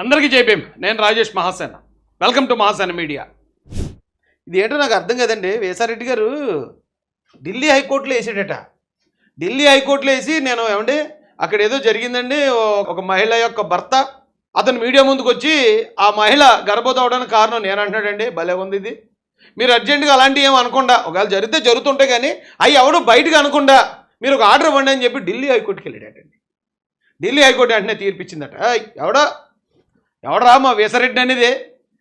అందరికీ జైభీం నేను Rajesh Mahasena. Welcome to Mahasena media ఇది ఏంటో నాకు అర్థం కదండి. వేసారెడ్డి గారు ఢిల్లీ హైకోర్టులో వేసాడట. ఢిల్లీ హైకోర్టులో వేసి నేను ఏమండి అక్కడ ఏదో జరిగిందండి ఒక మహిళ యొక్క భర్త అతను మీడియా ముందుకు వచ్చి ఆ మహిళ గర్భవతి అవడానికి కారణం నేను అంటున్నాడండి. భలే ఉంది ఇది. మీరు అర్జెంటుగా అలాంటివి ఏం అనకుండా ఒకవేళ జరిగితే జరుగుతుంటే కానీ అవి ఎవడు బయటకు అనకుండా మీరు ఒక ఆర్డర్ ఇవ్వండి అని చెప్పి ఢిల్లీ హైకోర్టుకి వెళ్ళాడటండి. ఢిల్లీ హైకోర్టు వెంటనే తీర్పిచ్చిందట ఎవడో ఎవడరా మా వేసరెడ్డి అనేది?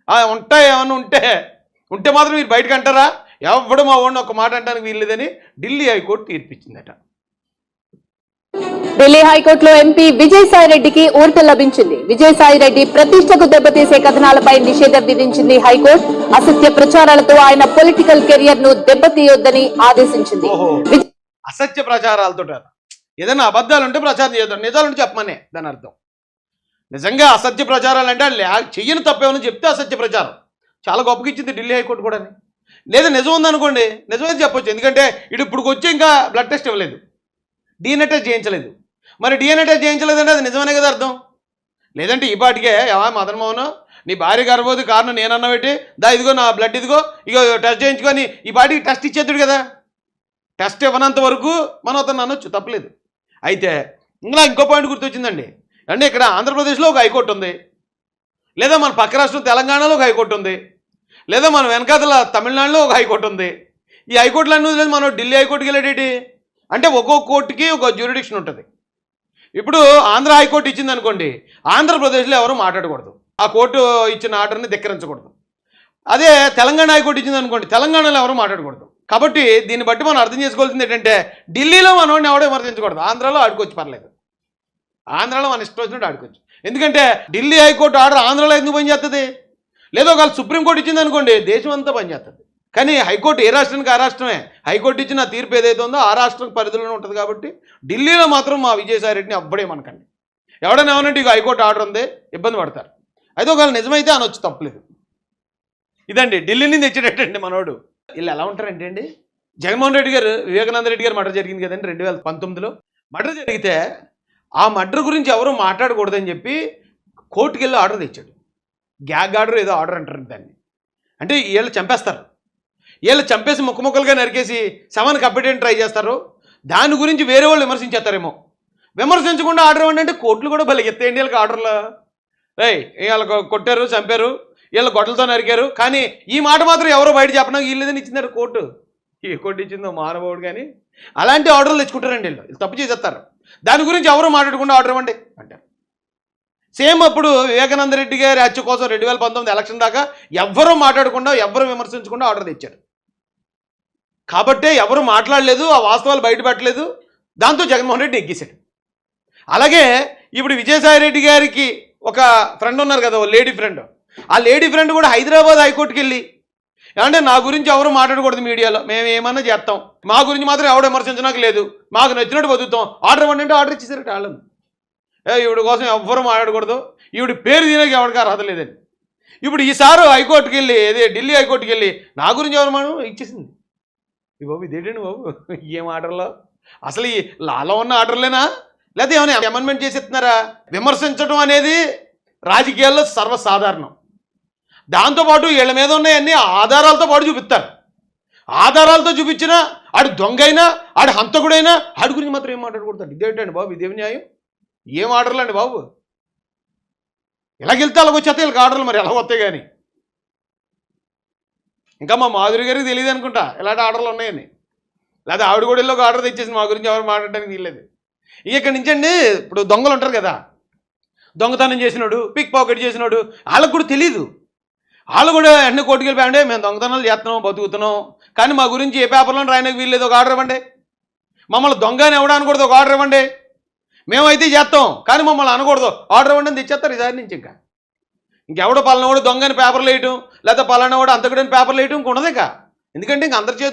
ఆ, ఉంటాయి ఏమన్నా ఉంటే? ఉంటే మాత్రం మీరు బయటకు అంటారా? ఎవడు మా వాడిని ఒక మాట అంటానికి వీల్లేదని ఢిల్లీ హైకోర్టు తీర్పిచ్చిందట. ఢిల్లీ హైకోర్టులో ఎంపీ విజయసాయి రెడ్డికి ఊరట లభించింది. విజయసాయి రెడ్డి ప్రతిష్టకు దెబ్బతీసే కథనాలపై నిషేధం విధించింది హైకోర్టు. అసత్య ప్రచారాలతో ఆయన పొలిటికల్ కెరియర్ను దెబ్బతీయొద్దని ఆదేశించింది. అసత్య ప్రచారాలతో ఏదైనా అబద్ధాలు ఉంటే ప్రచారం చేద్దాం. నిజాలు చెప్పమనే దాని అర్థం. నిజంగా అసత్య ప్రచారాలు అంటే వాళ్ళు చెయ్యని తప్పేమని చెప్తే అసత్య ప్రచారం. చాలా గొప్పగా ఇచ్చింది ఢిల్లీ హైకోర్టు కూడా లేదా నిజం ఉందనుకోండి నిజమైతే చెప్పొచ్చు. ఎందుకంటే ఇటు ఇప్పుడు వచ్చి ఇంకా బ్లడ్ టెస్ట్ ఇవ్వలేదు. డిఎన్ఏ టెస్ట్ చేయించలేదు. మరి డిఎన్ఏ టెస్ట్ చేయించలేదంటే అది నిజమనే కదా అర్థం? లేదంటే ఈ పాటికే ఏవా మదన్ మోహన్ నీ భార్య గర్భవతి కారణం నేనన్నా పెట్టి దా ఇదిగో నా బ్లడ్ ఇదిగో ఇగో టెస్ట్ చేయించుకొని ఈ పాటికి టెస్ట్ ఇచ్చేద్దుడు కదా. టెస్ట్ ఇవ్వనంత వరకు మనం అతను అనొచ్చు తప్పలేదు. అయితే ఇంకా ఇంకో పాయింట్ గుర్తొచ్చిందండి. అంటే ఇక్కడ ఆంధ్రప్రదేశ్లో ఒక హైకోర్టు ఉంది. లేదా మన పక్క రాష్ట్రం తెలంగాణలో ఒక హైకోర్టు ఉంది. లేదా మన వెనకాతల తమిళనాడులో ఒక హైకోర్టు ఉంది. ఈ హైకోర్టులన్నీ లేదు మనం ఢిల్లీ హైకోర్టుకి వెళ్ళేటేటి? అంటే ఒక్కొక్క కోర్టుకి ఒక జ్యూరిడిక్షన్ ఉంటుంది. ఇప్పుడు ఆంధ్ర హైకోర్టు ఇచ్చింది అనుకోండి ఆంధ్రప్రదేశ్లో ఎవరు మాట్లాడకూడదు. ఆ కోర్టు ఇచ్చిన ఆర్డర్ని ధిక్కరించకూడదు. అదే తెలంగాణ హైకోర్టు ఇచ్చింది అనుకోండి తెలంగాణలో ఎవరు మాట్లాడకూడదు. కాబట్టి దీన్ని బట్టి మనం అర్థం చేసుకోవాల్సింది ఏంటంటే ఢిల్లీలో మనోడిని ఎవడో విమర్శించకూడదు. ఆంధ్రాలో ఆడుకోవచ్చు పర్లేదు. ఆంధ్రాలో మన ఇష్టం వచ్చినట్టు ఆడుకోవచ్చు. ఎందుకంటే ఢిల్లీ హైకోర్టు ఆర్డర్ ఆంధ్రాలో ఎందుకు పనిచేస్తుంది లేదో ఒకవేళ సుప్రీంకోర్టు ఇచ్చింది అనుకోండి దేశం అంతా పనిచేస్తుంది కానీ హైకోర్టు ఏ రాష్ట్రానికి ఆ రాష్ట్రమే? హైకోర్టు ఇచ్చిన తీర్పు ఏదైతే ఉందో ఆ రాష్ట్రం పరిధిలోనే ఉంటుంది కాబట్టి ఢిల్లీలో మాత్రం మా విజయసాయి రెడ్డిని అప్పుడే మనకండి. ఎవడైనా ఏమనంటే ఇక హైకోర్టు ఆర్డర్ ఉంది ఇబ్బంది పడతారు. అయితే ఒకవేళ నిజమైతే అనొచ్చు తప్పలేదు. ఇదండి ఢిల్లీ నుంచి తెచ్చేటట్టండి మనోడు. వీళ్ళు ఎలా ఉంటారంటే అండి జగన్మోహన్ రెడ్డి గారు వివేకానంద రెడ్డి గారు మర్డర్ జరిగింది కదండి రెండు వేల పంతొమ్మిదిలో. మర్డర్ జరిగితే ఆ మర్డర్ గురించి ఎవరు మాట్లాడకూడదని చెప్పి కోర్టుకి వెళ్ళి ఆర్డర్ తెచ్చాడు. గ్యాగ్ ఆర్డర్ ఏదో ఆర్డర్ అంటారు దాన్ని. అంటే వీళ్ళు చంపేస్తారు. వీళ్ళు చంపేసి ముక్క ముక్కలుగా నరికేసి శవాన్ని కప్పేయడానికి ట్రై చేస్తారు? దాని గురించి వేరే వాళ్ళు విమర్శించేస్తారేమో. విమర్శించకుండా ఆర్డర్ ఇవ్వండి అంటే కోర్టులు కూడా భలే ఎత్తేయండి వీళ్ళకి ఆర్డర్లు. ఏయ్ వీళ్ళకి కొట్టారు చంపారు వీళ్ళ గొడ్డలతో నరికారు. కానీ ఈ మాట మాత్రం ఎవరో బయట చెప్పడం వీళ్ళేదని ఇచ్చిందారు కోర్టు. ఏ కోర్టు ఇచ్చిందో మానవుడు కానీ. అలాంటి ఆర్డర్లు తెచ్చుకుంటారండి వీళ్ళు తప్పు చేసేస్తారు. దాని గురించి ఎవరు మాట్లాడకుండా ఆర్డర్ ఇవ్వండి అంటారు. సేమ్ అప్పుడు వివేకానంద రెడ్డి గారి హత్య కోసం రెండు వేల పంతొమ్మిది ఎలక్షన్ దాకా ఎవ్వరూ మాట్లాడకుండా ఎవ్వరూ విమర్శించకుండా ఆర్డర్ తెచ్చారు. కాబట్టే ఎవరు మాట్లాడలేదు ఆ వాస్తవాలు బయటపెట్టలేదు దాంతో జగన్మోహన్ రెడ్డి ఎగ్గేశాడు. అలాగే ఇప్పుడు విజయసాయి రెడ్డి గారికి ఒక ఫ్రెండ్ ఉన్నారు కదా ఓ లేడీ ఫ్రెండ్ ఆ లేడీ ఫ్రెండ్ కూడా హైదరాబాద్ హైకోర్టుకి వెళ్ళి ఏమంటే నా గురించి ఎవరు మాట్లాడకూడదు మీడియాలో. మేము ఏమన్నా చేస్తాం. మా గురించి మాత్రం ఎవడు విమర్శించడానికి లేదు. మాకు నచ్చినట్టు బతుకుతాం. ఆర్డర్ ఇవ్వండి అంటే ఆర్డర్ ఇచ్చేసారట వాళ్ళని. ఏ ఈవిడ కోసం ఎవ్వరు మాట్లాడకూడదు. ఈవిడ పేరు తినక ఎవరికి అర్హత లేదని ఇప్పుడు ఈసారి హైకోర్టుకి వెళ్ళి అదే ఢిల్లీ హైకోర్టుకి వెళ్ళి నా గురించి ఎవరు మనం ఇచ్చేసింది. ఈ బాబు ఇదేంటండి బాబు? ఏం ఆర్డర్లో? అసలు ఈ లాలో ఉన్న ఆర్డర్లేనా? లేకపోతే ఏమైనా అమెండ్మెంట్ చేసి ఇస్తున్నారా? విమర్శించడం అనేది రాజకీయాల్లో సర్వసాధారణం. దాంతోపాటు వీళ్ళ మీద ఉన్నాయన్నీ ఆధారాలతో పాటు చూపిస్తారు. ఆధారాలతో చూపించినా ఆడు దొంగ అయినా ఆడు హంతకుడైనా ఆడి గురించి మాత్రం ఏం మాట్లాడకూడదు ఇదేంటండి బాబు? ఇదేమి న్యాయం? ఏం ఆర్డర్లు అండి బాబు ఎలాగెళ్తే అలాగ వచ్చేస్తే వీళ్ళకి ఆర్డర్లు మరి ఎలా వస్తాయి కానీ ఇంకా మా మాధురి గారికి తెలియదు అనుకుంటా ఇలాంటి ఆర్డర్లు ఉన్నాయని. లేదా ఆవిడ కూడా వెళ్ళి ఒక ఆర్డర్ తెచ్చేసి మా గురించి ఎవరు మాట్లాడడానికి వీల్లేదు. ఇక్కడి నుంచి అండి ఇప్పుడు దొంగలు ఉంటారు కదా దొంగతనం చేసినాడు పిక్ పాకెట్ చేసినాడు వాళ్ళకు కూడా తెలియదు వాళ్ళు కూడా ఎన్ని కోర్టుకి వెళ్ళిపోయామంటే మేము దొంగతనాలు చేస్తున్నాం బతుకుతున్నాం. కానీ మా గురించి ఏ పేపర్లో రాయడానికి వీల్లేదు ఒక ఆర్డర్ ఇవ్వండి. మమ్మల్ని దొంగ అని ఇవ్వడానికి కూడా ఒక ఆర్డర్ ఇవ్వండి. మేమైతే చేస్తాం కానీ మమ్మల్ని అనకూడదు. ఆర్డర్ ఇవ్వండి అని తెచ్చేస్తారు ఈసారి నుంచి ఇంకా. ఇంకెవడో పలానా కూడా దొంగని పేపర్లు వేయటం లేకపోతే పలానా కూడా అంతకుడని పేపర్లు వేయటం ఇంక ఉండదు ఇంకా. ఎందుకంటే ఇంక అందరి చేతి